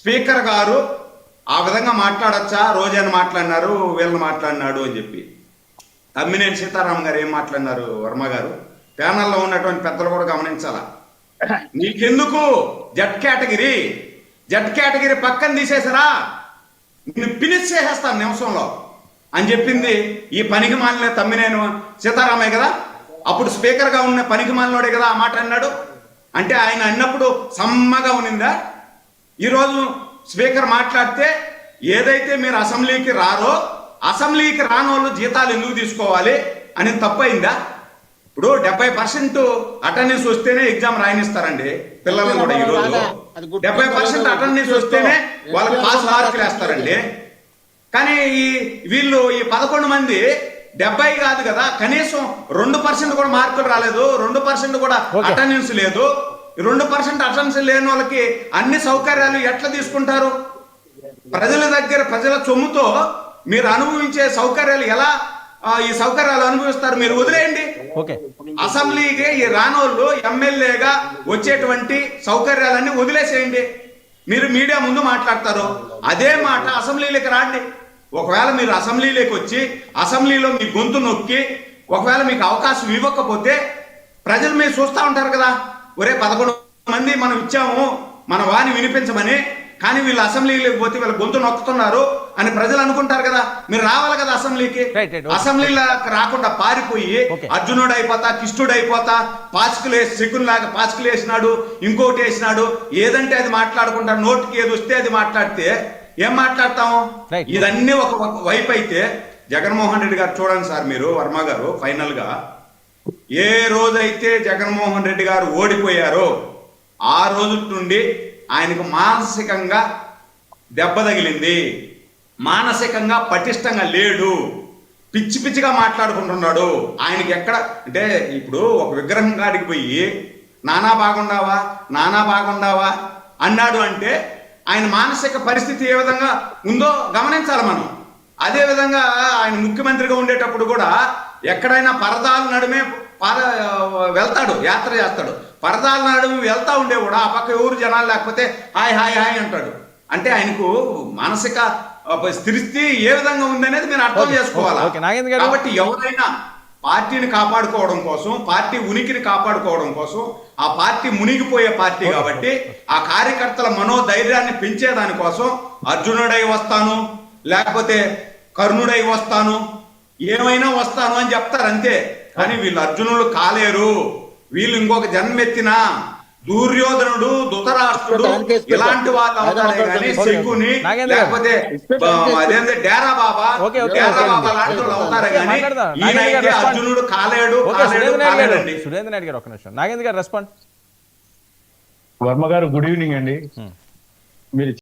Speaker గారు ఆ విధంగా మాట్లాడొచ్చా? రోజాని మాట్లాడినారు వీళ్ళని మాట్లాడినాడు అని చెప్పి. తమ్మినేని సీతారాం గారు ఏం మాట్లాడినారు వర్మ గారు? ప్యానల్లో ఉన్నటువంటి పెద్దలు కూడా గమనించాలా? నీకెందుకు? జట్ కేటగిరీ. జట్ కేటగిరీ పక్కన తీసేసారా నిన్ను ఫినిష్ చేసేస్తాను నిమిషంలో అని చెప్పింది ఈ పనికి మాలిన తమ్మినేను సీతారామయ్య కదా? అప్పుడు స్పీకర్గా ఉన్న పనికి మాలినోడే కదా ఆ మాట అన్నాడు? అంటే ఆయన అన్నప్పుడు సమ్మగా ఉన్నిందా? ఈరోజు స్పీకర్ మాట్లాడితే ఏదైతే మీరు అసెంబ్లీకి రారో అసెంబ్లీకి రాని వాళ్ళు జీతాలు ఎందుకు తీసుకోవాలి అని తప్పైందా? ఇప్పుడు డెబ్బై పర్సెంట్ అటెండెన్స్ వస్తేనే ఎగ్జామ్ రాయనిస్తారండి పిల్లలను కూడా ఈ రోజు. అది గుర్తు. డెబ్బై పర్సెంట్ అటెండెన్స్ వస్తేనే వాళ్ళకి పాస్ మార్కులు వేస్తారండి. కానీ ఈ వీళ్ళు ఈ పదకొండు మంది డెబ్బై కాదు కదా కనీసం రెండు పర్సెంట్ కూడా మార్కులు రాలేదు రెండు పర్సెంట్ కూడా. అటెండెన్స్ లేదు. రెండు పర్సెంట్ అటెండెన్స్ లేని వాళ్ళకి అన్ని సౌకర్యాలు ఎట్లా తీసుకుంటారు? ప్రజల దగ్గర ప్రజల సొమ్ముతో మీరు అనుభవించే సౌకర్యాలు ఎలా ఈ సౌకర్యాలు అనుభవిస్తారు మీరు వదిలేయండి. అసెంబ్లీకి ఈ రానోళ్ళు ఎమ్మెల్యేగా వచ్చేటువంటి సౌకర్యాలన్నీ వదిలేసేయండి. మీరు మీడియా ముందు మాట్లాడతారు. అదే మాట అసెంబ్లీలోకి రాండి. ఒకవేళ మీరు అసెంబ్లీలోకి వచ్చి అసెంబ్లీలో మీ గొంతు నొక్కి ఒకవేళ మీకు అవకాశం ఇవ్వకపోతే ప్రజలు మీరు చూస్తూ ఉంటారు కదా ఒరే పదకొండు మంది మనం ఇచ్చాము మన వాణి వినిపించమని కానీ వీళ్ళు అసెంబ్లీలోకి పోతే వీళ్ళ గొంతు నొక్కుతున్నారు అని ప్రజలు అనుకుంటారు కదా మీరు రావాలి కదా అసెంబ్లీకి. అసెంబ్లీలో రాకుండా పారిపోయి. అర్జునుడు అయిపోతా కిష్టుడు అయిపోతా పాచికలు వేసి శకున్ లాగా పాచికలు వేసినాడు ఇంకోటి వేసినాడు ఏదంటే అది మాట్లాడకుండా నోటికి ఏది వస్తే అది మాట్లాడితే ఏం మాట్లాడతాము. ఇదన్నీ ఒక ఒక వైపు అయితే జగన్మోహన్ రెడ్డి గారు చూడండి సార్ మీరు వర్మ గారు ఫైనల్గా ఏ రోజైతే జగన్మోహన్ రెడ్డి గారు ఓడిపోయారో ఆ రోజు నుండి ఆయనకు మానసికంగా దెబ్బ తగిలింది. మానసికంగా పటిష్టంగా లేడు. పిచ్చి పిచ్చిగా మాట్లాడుకుంటున్నాడు. ఆయనకి ఎక్కడ అంటే ఇప్పుడు ఒక విగ్రహం కాడికి పోయి నానా బాగుండావా? నానా బాగుండావా? అన్నాడు అంటే ఆయన మానసిక పరిస్థితి ఏ విధంగా ఉందో గమనించాలి మనం. అదే విధంగా ఆయన ముఖ్యమంత్రిగా ఉండేటప్పుడు కూడా ఎక్కడైనా పరదాల నడుమే పాద వెళ్తాడు యాత్ర చేస్తాడు. పరదాల నడుము వెళ్తా ఉండే కూడా ఆ పక్క ఎవరు జనాలు లేకపోతే హాయ్ హాయ్ హాయ్ అంటాడు. అంటే ఆయనకు మానసిక ఆ, స్థితి ఏ విధంగా ఉందనేది మీరు అర్థం చేసుకోవాలా. కాబట్టి ఎవరైనా పార్టీని కాపాడుకోవడం కోసం పార్టీ ఉనికిని కాపాడుకోవడం కోసం ఆ పార్టీ మునిగిపోయే పార్టీ కాబట్టి ఆ కార్యకర్తల మనోధైర్యాన్ని పెంచేదాని కోసం అర్జునుడై వస్తాను లేకపోతే కర్ణుడై వస్తాను ఏమైనా వస్తాను అని చెప్తారు అంతే. కానీ వీళ్ళు అర్జునులు కాలేరు. వీళ్ళు ఇంకొక జన్మెత్తిన దుర్యోధనుడు ధృతరాష్ట్రుడు ఇలాంటి వాళ్ళు అవుతారే కానీ శకుని. లేకపోతే అదేంటి Dera Baba? Okay, okay, Dera okay. Baba లాంటి వాళ్ళు అవుతారే కానీ మాట్లాడదాం. ఈయన నాగేంద్ర గారు అయితే రెస్పాండ్. అర్జునుడు కాలేడు నాయుడు గారు సురేంద్ర నాయుడు గారు ఒక నిమిషం. నాగేంద్ర గారు రెస్పాండ్ వర్మ గారు గుడ్ ఈవినింగ్ అండి. మీరు